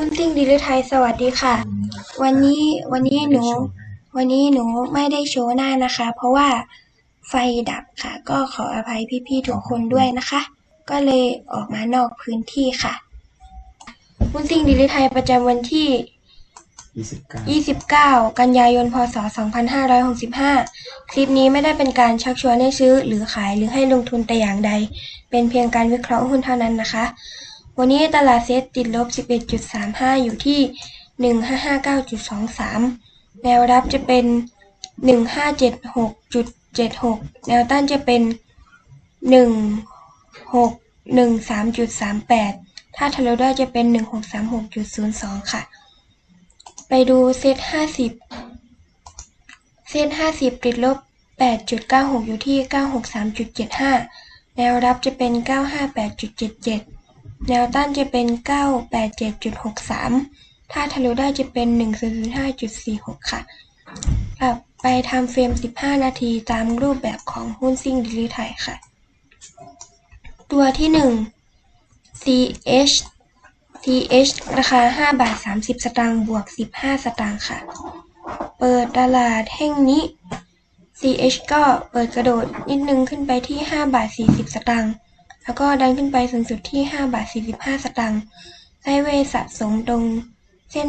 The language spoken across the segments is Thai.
หุ้นซิ่งดีลิไทยสวัสดีค่ะ วันนี้วันนี้หนู วันนี้หนูไม่ได้โชว์หน้านะคะ เพราะว่าไฟดับค่ะ ก็ขออภัยพี่ๆทุกคนด้วยนะคะ ก็เลยออกมานอกพื้นที่ค่ะหุ้นซิ่งดีลิไทยประจำวันที่ยี่สิบเก้า29 กันยายน พศ 2565 คลิปนี้ไม่ได้เป็นการชักชวนให้ซื้อหรือขายหรือให้ลงทุนแต่อย่างใด เป็นเพียงการวิเคราะห์หุ้นเท่านั้นนะคะ วันนี้ตลาดเซ็ตติดลบ 11.35 อยู่ที่ 1559.23 แนวรับจะเป็น 1576.76 แนวต้านจะเป็น 1613.38 ถ้าทะลุได้จะเป็น 1636.02 ค่ะ ไปดูเซตห้าสิบเซตห้าสิบติดลบแปดจุดเก้าหกอยู่ที่เก้าหกสามจุดเจ็ดห้าแนวรับจะเป็นเก้าห้า แนวต้านจะเป็นเก้าแปดเจ็ดจุดหกสามถ้าทะลุได้จะเป็นหนึ่งศูนย์ห้าจุดสี่หกค่ะ กลับไปทำเฟรมสิบห้านาทีตามรูปแบบของหุ้นซิ่งดิลิไทยค่ะ ตัวที่หนึ่ง CH TH ราคา 5 บาท 30 สตางค์บวก 15 สตางค์ค่ะ เปิดตลาดแห่งนี้ CH ก็เปิดกระโดดนิดนึงขึ้นไปที่ 5 บาท 40 สตางค์ แล้วก็ดันขึ้นไปสูงสุดที่ 5 บาท 45 สตางค์ไซเวสะสมตรงเส้น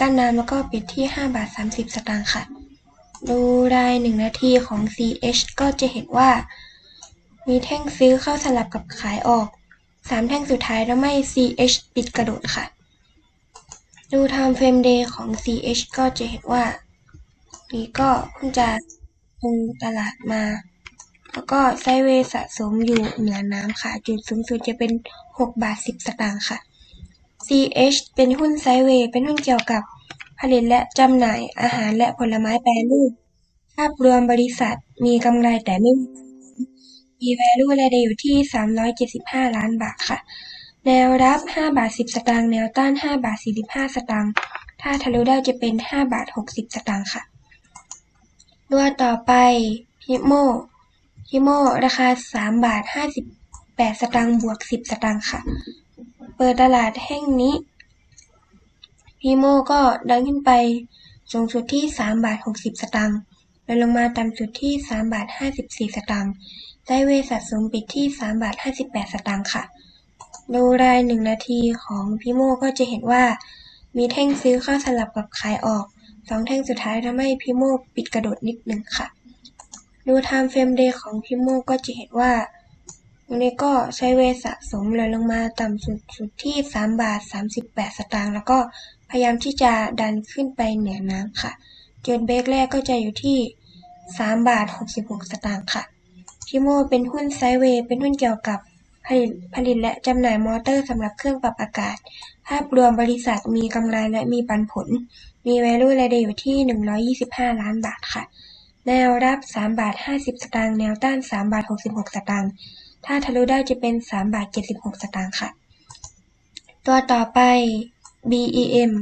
กั้นน้ำแล้วก็ปิดที่ 5 บาท 30 สตางค์ค่ะ ดูราย1นาทีของ CH ก็จะเห็นว่า มีแท่งซื้อเข้าสลับกับขายออกสามแท่งสุดท้ายแล้วไม่ CH ปิดกระโดดค่ะ ดู Time Frame Day ของ CH ก็จะเห็นว่า นี่ก็เพิ่งจะลงตลาดมา แล้วก็ไซด์เวย์สะสมอยู่เหนือน้ำค่ะ จุดสูงสุดจะเป็น 6 บาท 10 สตางค์ค่ะ CH เป็นหุ้นไซด์เวย์ เป็นหุ้นเกี่ยวกับผลิตและจำหน่ายอาหารและผลไม้แปรรูป ภาพรวมบริษัทมีกำไรแต่ไม่มีมี value รายได้อยู่ที่ 375 ล้านบาทค่ะ แนวรับ 5 บาท 10 สตางค์ แนวต้าน 5 บาท 45 สตางค์ ถ้าทะลุได้จะเป็น 5 บาท 60 สตางค์ค่ะ ตัวต่อไปพิโม พิโมราคา3บาท58สตางค์บวก10สตางค์ค่ะ เปิดตลาดแห่งนี้พิโมก็ดันขึ้นไปสูงสุดที่3บาท60สตางค์แล้วลงมาต่ำสุดที่3บาท54สตางค์ไซเวย์สะสมปิดที่3บาท58สตางค์ค่ะ ดูราย1นาทีของพิโมก็จะเห็นว่า มีแท่งซื้อเข้าสลับกับขายออก2แท่งสุดท้ายทำให้พิโมปิดกระโดดนิดหนึ่งค่ะ ดู Time Frame Day ของพิโมก็จะเห็นว่าตรงนี้ก็ไซด์เวสะสมเลยลงมาต่ำสุดสุดที่ 3 บาท 38 สตางค์แล้วก็พยายามที่จะดันขึ้นไปเหนือน้ำค่ะ จุดเบรกแรกก็จะอยู่ที่ 3 บาท 66 สตางค์ค่ะ พิโมเป็นหุ้นไซเวย์เป็นหุ้นเกี่ยวกับผลิตผลิตและจำหน่ายมอเตอร์สำหรับเครื่องปรับอากาศ ภาพรวมบริษัทมีกำไรและมีปันผล มี value รายได้อยู่ที่ 125 ล้านบาทค่ะ แนวรับ3บาท50สตางค์ แนวต้าน3บาท66สตางค์ ถ้าทะลุได้จะเป็น3บาท76สตางค์ค่ะ ตัวต่อไป BEM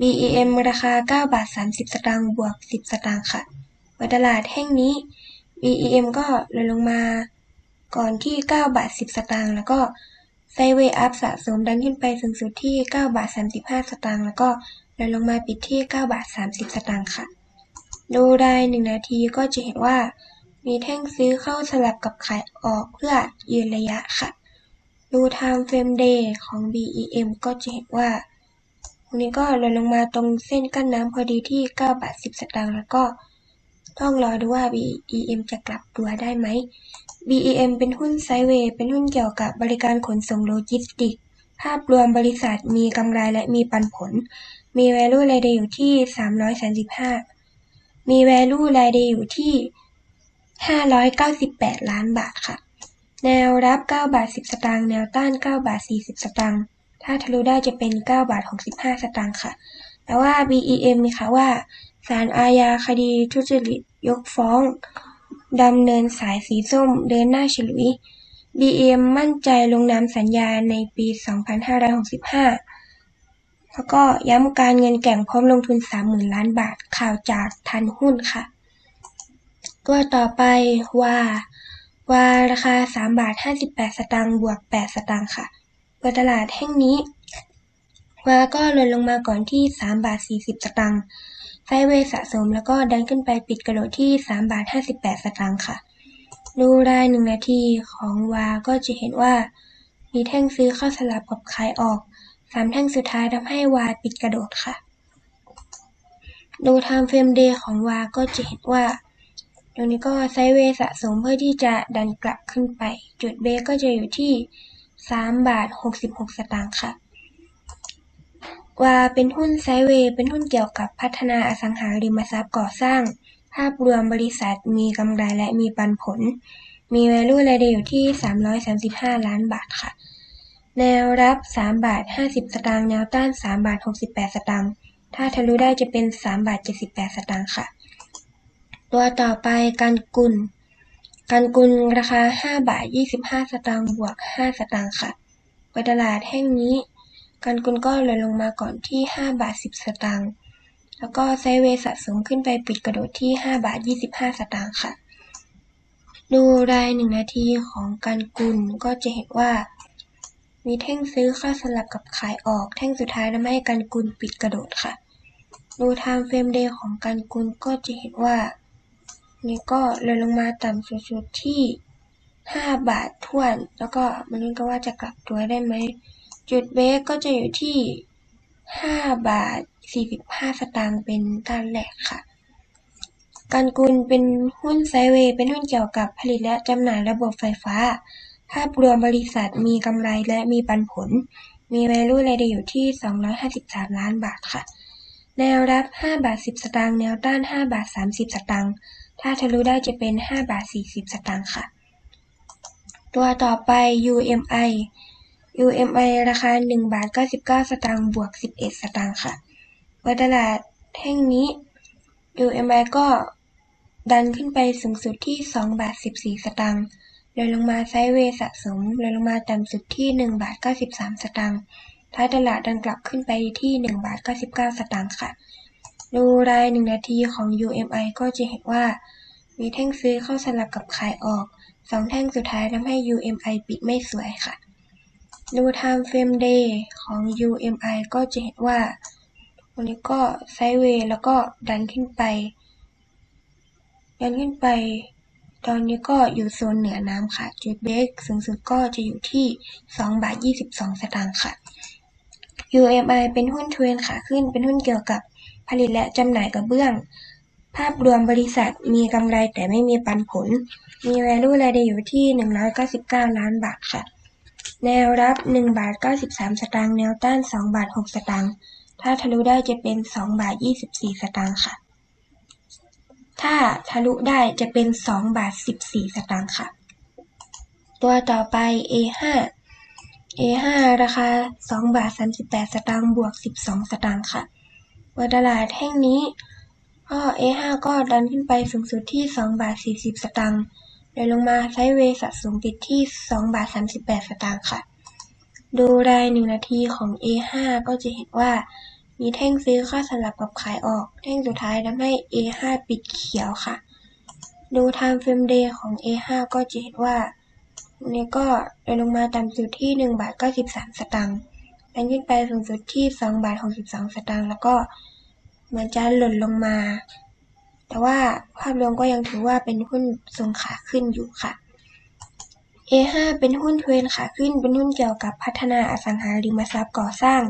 BEM ราคา9บาท30สตางค์บวก10สตางค์ค่ะเปิดตลาดแห่งนี้ BEM ก็ลดลงมาก่อนที่9บาท10สตางค์แล้วก็ไซเวอัพสะสมดันขึ้นไปสูงสุดที่9บาท35สตางค์แล้วก็ลดลงมาปิดที่9บาท30สตางค์ค่ะ ดูราย1นาทีก็จะเห็นว่า มีแท่งซื้อเข้าสลับกับขายออกเพื่อยืนระยะค่ะ ดู Time Frame Day ของ BEM ก็จะเห็นว่าตรงนี้ก็ลดลงมาตรงเส้นกั้นน้ำพอดีที่ 9 บาท 10 สตางค์แล้วก็ต้องรอดูว่า BEM จะกลับตัวได้ไหม BEM เป็นหุ้นไซเวย์ เป็นหุ้นเกี่ยวกับบริการขนส่งโลจิสติก ภาพรวมบริษัทมีกำไรและมีปันผล มี value รายได้อยู่ที่ 335 มี value รายได้อยู่ที่ 598 ล้านบาทค่ะ แนวรับ 9 บาท 10 สตางค์แนวต้าน 9 บาท 40 สตางค์ถ้าทะลุได้จะเป็น 9 บาท 65 สตางค์ค่ะ แต่ว่า BEM มีค่ะว่าศาลอาญาคดีทุจริตยกฟ้องดำเนินสายสีส้มเดินหน้าฉลุย BEM มั่นใจลงนามสัญญาในปี 2565 แล้วก็ย้ำการเงินแก่งพร้อมลงทุน 30,000 ล้านบาท ข่าวจากทันหุ้นค่ะ ตัวต่อไปว่าว่าราคา 3 บาท 58 สตางค์บวก 8 สตางค์ค่ะเปิดตลาดแห่งนี้วาก็ลดลงมาก่อนที่ 3 บาท 40 สตางค์ไซเวสะสมแล้วก็ดันขึ้นไปปิดกระโดดที่ 3 บาท 58 สตางค์ค่ะ ดูรายหนึ่งนาทีของวาก็จะเห็นว่า มีแท่งซื้อเข้าสลับกับขายออก สามแท่งสุดท้ายทำให้วาปิดกระโดดค่ะ ดูไทม์เฟรมเดย์ของวาก็จะเห็นว่าตรงนี้ก็ไซด์เวย์สะสมเพื่อที่จะดันกลับขึ้นไป จุดเบกก็จะอยู่ที่ 3 บาท 66 สตางค์ค่ะ ว่าเป็นหุ้นไซด์เวย์เป็นหุ้นเกี่ยวกับพัฒนาอสังหาริมทรัพย์ก่อสร้าง ภาพรวมบริษัทมีกำไรและมีปันผล มี value รายเดอยู่ที่ 335 ล้านบาทค่ะ แนวรับ 3 บาท 50 สตางค์แนวต้าน 3 บาท 68 สตางค์ถ้าทะลุได้จะเป็น 3 บาท 78 สตางค์ค่ะ ตัวต่อไปการกุลการกุลราคา 5 บาท 25 สตางค์บวก 5 สตางค์ค่ะไปตลาดแห่งนี้ การกุลก็เลดลงมาก่อนที่ 5 บาท 10 สตางค์แล้วก็ไซเวสะสมขึ้นไปปิดกระโดดที่ 5 บาท 25 สตางค์ค่ะ ดูรายหนึ่งนาทีของการกุลก็จะเห็นว่า มีแท่งซื้อเข้าสลับกับขายออก แท่งสุดท้ายทำให้การกุลปิดกระโดดค่ะ ดูไทม์เฟรมเดย์ของการกุลก็จะเห็นว่า นี่ก็เลยลงมาต่ำสุดๆที่ 5 บาททวน แล้วก็มันนี้ก็ว่าจะกลับตัวได้ไหม จุดเบรกก็จะอยู่ที่ 5 บาท 45 สตางค์เป็นด้านแรกค่ะการกุลเป็นหุ้นไซเวย์เป็นหุ้นเกี่ยวกับผลิตและจำหน่ายระบบไฟฟ้า ภาพรวมบริษัทมีกำไรและมีปันผล มี value รายได้อยู่ที่ 253 ล้านบาทค่ะ แนวรับ 5 บาท 10 สตางค์ แนวต้าน 5 บาท 30 สตางค์ ถ้าทะลุได้จะเป็น 5 บาท 40 สตางค์ค่ะ ตัวต่อไป UMI UMI ราคา 1 บาท 99 สตางค์ บวก 11 สตางค์ค่ะวตลาดแท่งนี้ UMI ก็ดันขึ้นไปสูงสุดที่ 2 บาท 14 สตางค์ เลยลงมาไซด์เวย์สะสมเลยลงมาต่ำสุดที่ 1 บาท 93 สตางค์ท้ายตลาดดันกลับขึ้นไปที่ 1 บาท 99 สตางค์ค่ะ ดูราย 1 นาทีของ UMI ก็จะเห็นว่า มีแท่งซื้อเข้าสลับกับขายออก 2 แท่งสุดท้ายทำให้ UMI ปิดไม่สวยค่ะ ดู Time Frame Day ของ UMI ก็จะเห็นว่าวันนี้ก็ไซด์เวย์แล้วก็ดันขึ้นไป ดันขึ้นไป ตอนนี้ก็อยู่โซนเหนือน้ำค่ะ จุดเบรกสูงสุดก็จะอยู่ที่ 2 บาท 22 สตางค์ค่ะ UMI เป็นหุ้นเทรนขาขึ้น เป็นหุ้นเกี่ยวกับผลิตและจำหน่ายกระเบื้อง ภาพรวมบริษัทมีกำไรแต่ไม่มีปันผล มี value รายได้อยู่ที่ 199 ล้านบาทค่ะ แนวรับ1บาท93 สตางค์ แนวต้าน2บาท6สตางค์ ถ้าทะลุได้จะเป็น2บาท24 สตางค์ค่ะ ถ้าทะลุได้จะเป็น 2 บาท 14 สตางค์ค่ะ ตัวต่อไป A5 A5 ราคา 2 บาท 38 สตางค์บวก 12 สตางค์ค่ะเปิดตลาดแห่งนี้ก็ A5 ก็ดันขึ้นไปสูงสุดที่ 2 บาท 40 สตางค์เลยลงมาไซด์เวย์สะสมปิดที่ 2 บาท 38 สตางค์ค่ะ ดูราย 1 นาทีของ A5 ก็จะเห็นว่า มีแท่งซื้อเข้าสลับกับขายออก แท่งสุดท้ายทำให้ A5 ปิดเขียวค่ะ ดู Time Frame Day ของ A5 ก็จะเห็นว่านนี้ก็เลยลงมาต่ำสุดที่ 1 บาท 93 สตางค์ดันขึ้นไปสูงสุดที่ 2 บาท 62 สตางค์แล้วก็มือนจะหล่นลงมา แต่ว่าภาพรวมก็ยังถือว่าเป็นหุ้นทรงขาขึ้นอยู่ค่ะ A5 เป็นหุ้นเทรนขาขึ้น เป็นหุ้นเกี่ยวกับพัฒนาอสังหาริมทรัพย์ก่อสร้าง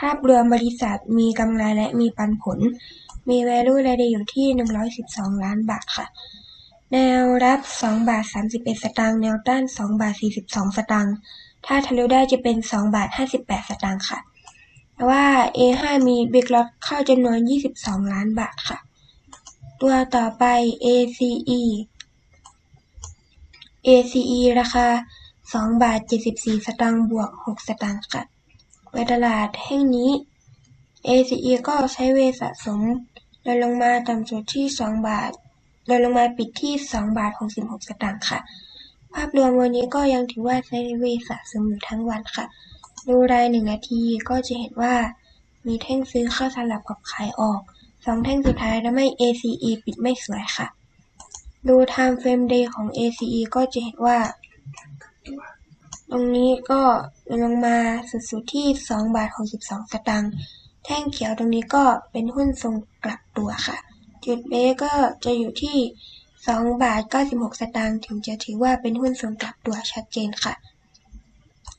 ภาพรวมบริษัทมีกำไรและมีปันผล มี value รายได้อยู่ที่ 112 ล้านบาทค่ะ แนวรับ 2 บาท 31 สตางค์ แนวต้าน 2 บาท 42 สตางค์ ถ้าทะลุได้จะเป็น 2 บาท 58 สตางค์ค่ะ แต่ว่า A5 มีบิ๊กล็อตเข้าจำนวน 22 ล้านบาทค่ะ ตัวต่อไป ACE ACE ราคา 2 บาท 74 สตางค์ บวก 6 สตางค์ค่ะ ไปตลาดแห่งนี้ ACE ก็ใช้เวสะสมลดลงมาต่ำสุดที่ 2 บาทลดลงมาปิดที่ 2 บาท 66 สตางค์ค่ะ ภาพรวมวันนี้ก็ยังถือว่าไซด์เวย์สะสมอยู่ทั้งวันค่ะ ดูราย1นาทีก็จะเห็นว่ามีแท่งซื้อเข้าสลับกับขายออก2แท่งสุดท้ายทำให้ ACE ปิดไม่สวยค่ะ ดู Time Frame Day ของ ACE ก็จะเห็นว่า ตรงนี้ก็ลงมาสุดๆที่ 2 บาท 62 สตางค์ แท่งเขียวตรงนี้ก็เป็นหุ้นทรงกลับตัวค่ะ จุดเบก็จะอยู่ที่ 2 บาท 96 สตางค์ถึงจะถือว่าเป็นหุ้นทรงกลับตัวชัดเจนค่ะ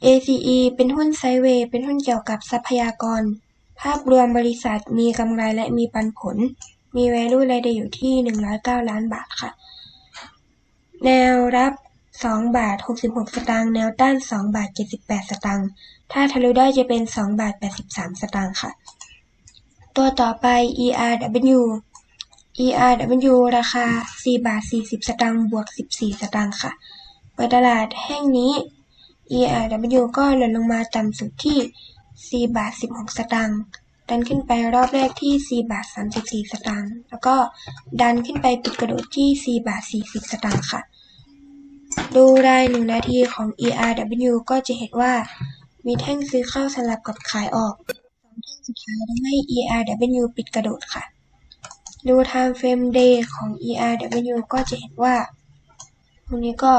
ACE เป็นหุ้นไซเวย์ เป็นหุ้นเกี่ยวกับทรัพยากร ภาพรวมบริษัทมีกำไรและมีปันผล มี value รายได้อยู่ที่ 109 ล้านบาทค่ะ แนวรับ 2บาท66สตางค์แนวต้าน2บาท78สตางค์ถ้าทะลุได้จะเป็น2บาท83สตางค์ค่ะ ตัวต่อไป ERW ERW ราคา4บาท40สตางค์บวก14สตางค์ค่ะ เปิดตลาดแห่งนี้ ERW ก็หล่นลงมาต่ำสุดที่ 4 บาท 16 สตางค์ดันขึ้นไปรอบแรกที่ 4 บาท 34 สตางค์แล้วก็ดันขึ้นไปปิดกระโดดที่ 4 บาท 40 สตางค์ค่ะ ดูรายหนึ่งนาทีของ ERW ก็จะเห็นว่า มีแท่งซื้อเข้าสลับกับขายออกสองแท่งสุดท้ายทำให้ ERW ปิดกระโดดค่ะ ดู Time Frame Day ของ ERW ก็จะเห็นว่าตรงนี้ก็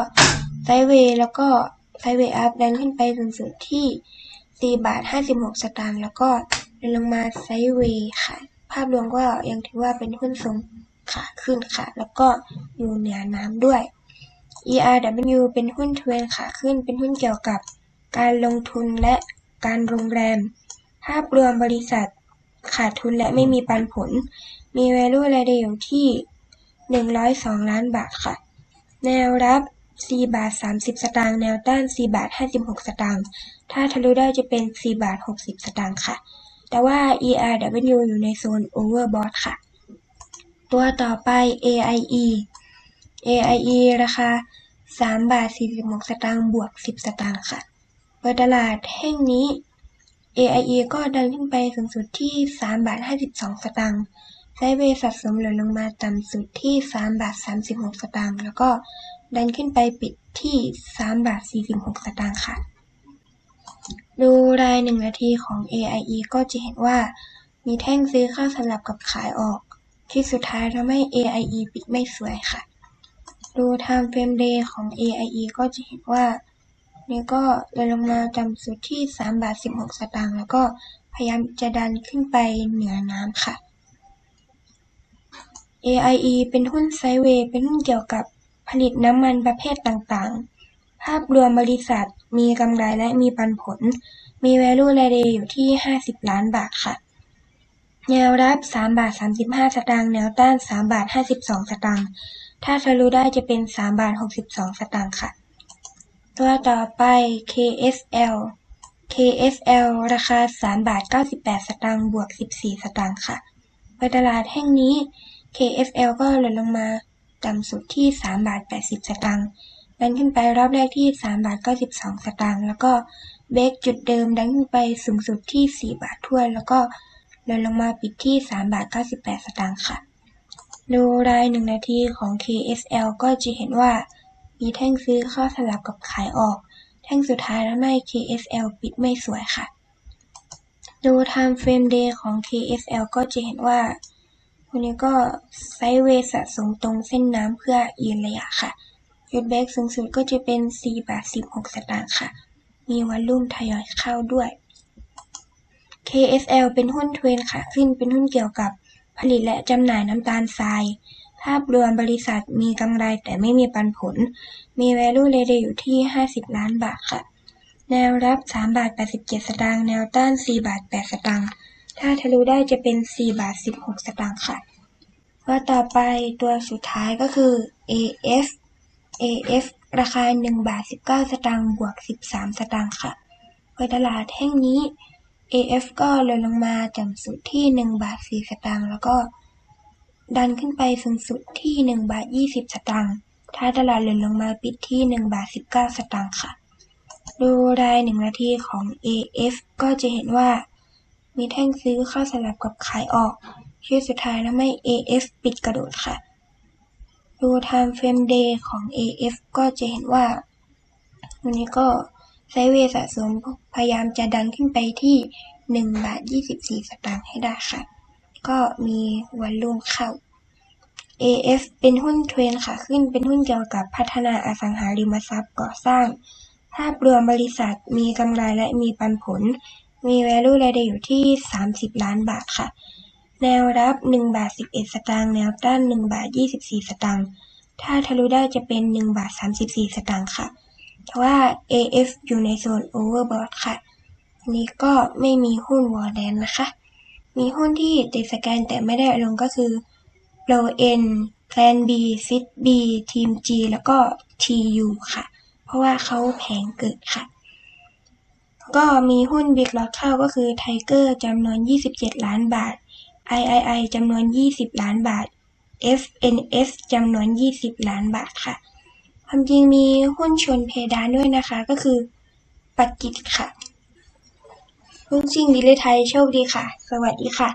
ไซด์เวย์แล้วก็ไซด์เวย์อัพดันขึ้นไปสูงสุดที่ 4 บาท 56 สตางค์แล้วก็เดินลงมาไซด์เวย์ค่ะ ภาพรวมก็ยังถือว่าเป็นหุ้นทรงขาขึ้นค่ะ แล้วก็อยู่เหนือน้ำด้วย ERW เป็นหุ้นเทรนขาขึ้น เป็นหุ้นเกี่ยวกับการลงทุนและการโรงแรม ภาพรวมบริษัทขาดทุนและไม่มีปันผล มี value รายได้อยู่ที่ 102 ล้านบาทค่ะ แนวรับ 4 บาท 30 สตางค์ แนวต้าน 4 บาท 56 สตางค์ ถ้าทะลุได้จะเป็น 4 บาท 60 สตางค์ค่ะ แต่ว่า ERW อยู่ในโซน overbought ค่ะ ตัวต่อไป AIE AIE ราคา 3บาท46สตางค์บวก10สตางค์ค่ะ เปิดตลาดแห่งนี้ AIE ก็ดันขึ้นไปสูงสุดที่3บาท52สตางค์ไซเวย์สะสมหล่นลงมาต่ำสุดที่3บาท36สตางค์แล้วก็ดันขึ้นไปปิดที่3บาท46สตางค์ค่ะ ดูราย1นาทีของ AIE ก็จะเห็นว่ามีแท่งซื้อเข้าสลับกับขายออก ที่สุดท้ายทำให้ AIE ปิดไม่สวยค่ะ ดู Time Frame Day ของ AIE ก็จะเห็นว่านี่ก็เดินลงมาต่ำสุดที่ 3 บาท 16 สตางค์แล้วก็พยายามจะดันขึ้นไปเหนือน้ำค่ะ AIE เป็นหุ้นไซเวย์เป็นหุ้นเกี่ยวกับผลิตน้ำมันประเภทต่างๆ ภาพรวมบริษัทมีกำไรและมีปันผล มี value รายได้อยู่ที่ 50 ล้านบาทค่ะ แนวรับ 3 บาท 35 สตางค์ แนวต้าน 3 บาท 52 สตางค์ ถ้าทะลุได้จะเป็น3บาท62สตางค์ค่ะ ตัวต่อไป KSL KSL ราคา3บาท98สตางค์บวก14สตางค์ค่ะเปิดตลาดแห่งนี้ KSL ก็ล่นลงมาต่ำสุดที่3บาท80สตางค์ดันขึ้นไปรอบแรกที่3บาท92สตางค์แล้วก็เบรกจุดเดิมดันขึ้นไปสูงสุดที่4บาททั่วแล้วก็ล่นลงมาปิดที่3บาท98สตางค์ค่ะ ดูราย1นาทีของ KSL ก็จะเห็นว่า มีแท่งซื้อเข้าสลับกับขายออก แท่งสุดท้ายทำให้ KSL ปิดไม่สวยค่ะ ดู Time Frame Day ของ KSL ก็จะเห็นว่าวันนี้ก็ไซด์เวย์สะสมตรงเส้นน้ำเพื่อยืนระยะค่ะจุดเบรกสูงสุดก็จะเป็น4บาท16 สตางค์ค่ะ มีวันลุ่มทยอยเข้าด้วย KSL เป็นหุ้นเทรนค่ะ ขึ้นเป็นหุ้นเกี่ยวกับ ผลิตและจำหน่ายน้ำตาลทราย ภาพรวมบริษัทมีกำไรแต่ไม่มีปันผล มี value รายได้อยู่ที่ 50 ล้านบาทค่ะ แนวรับ 3 บาท 87 สตางค์ แนวต้าน 4 บาท 8 สตางค์ ถ้าทะลุได้จะเป็น 4 บาท 16 สตางค์ค่ะตัวต่อไปตัวสุดท้ายก็คือ AF AF ราคา 1 บาท 19 สตางค์ บวก 13 สตางค์ค่ะเปิดตลาดแห่งนี้ AF ก็ลดลงมาต่ำสุดที่ 1 บาท 4 สตางค์ แล้วก็ดันขึ้นไปสูงสุดที่ 1 บาท 20 สตางค์ ถ้าตลาดหล่นลงมาปิดที่ 1 บาท 19 สตางค์ค่ะ ดูราย 1 นาทีของ AF ก็จะเห็นว่ามีแท่งซื้อเข้าสลับกับขายออกชื่อสุดท้ายทำให้ AF ปิดกระโดดค่ะ ดู Time Frame Day ของ AF ก็จะเห็นว่าวันนี้ก็ ไซด์เวย์สะสมพยายามจะดันขึ้นไปที่ 1 บาท 24 สตางค์ให้ได้ค่ะ ก็มีวันลุ่มเข้า AF เป็นหุ้นเทรนค่ะขึ้นเป็นหุ้นเกี่ยวกับพัฒนาอสังหาริมทรัพย์ก่อสร้าง ภาพรวมบริษัทมีกำไรและมีปันผล มี value รายได้อยู่ที่ 30 ล้านบาทค่ะ แนวรับ 1 บาท 11 สตางค์แนวต้าน 1 บาท 24 สตางค์ถ้าทะลุได้จะเป็น 1 บาท 34 สตางค์ค่ะ แต่ว่า AF อยู่ในโซน overbought ค่ะ อันนี้ก็ไม่มีหุ้นวอร์แดนนะคะ มีหุ้นที่ติดสแกนแต่ไม่ได้ลงก็คือ Pro N Plan B Fit B Team G แล้วก็ TU ค่ะ เพราะว่าเขาแพงเกินค่ะ ก็มีหุ้น Big Lot เข้าก็คือ Tiger จำนวน 27 ล้านบาท III จำนวน 20 ล้านบาท FNS จำนวน 20 ล้านบาทค่ะ ความจริงมีหุ้นชนเพดานด้วยนะคะ ก็คือปักกิจค่ะ หุ้นชิ่งวิเลไทยโชคดีค่ะ สวัสดีค่ะ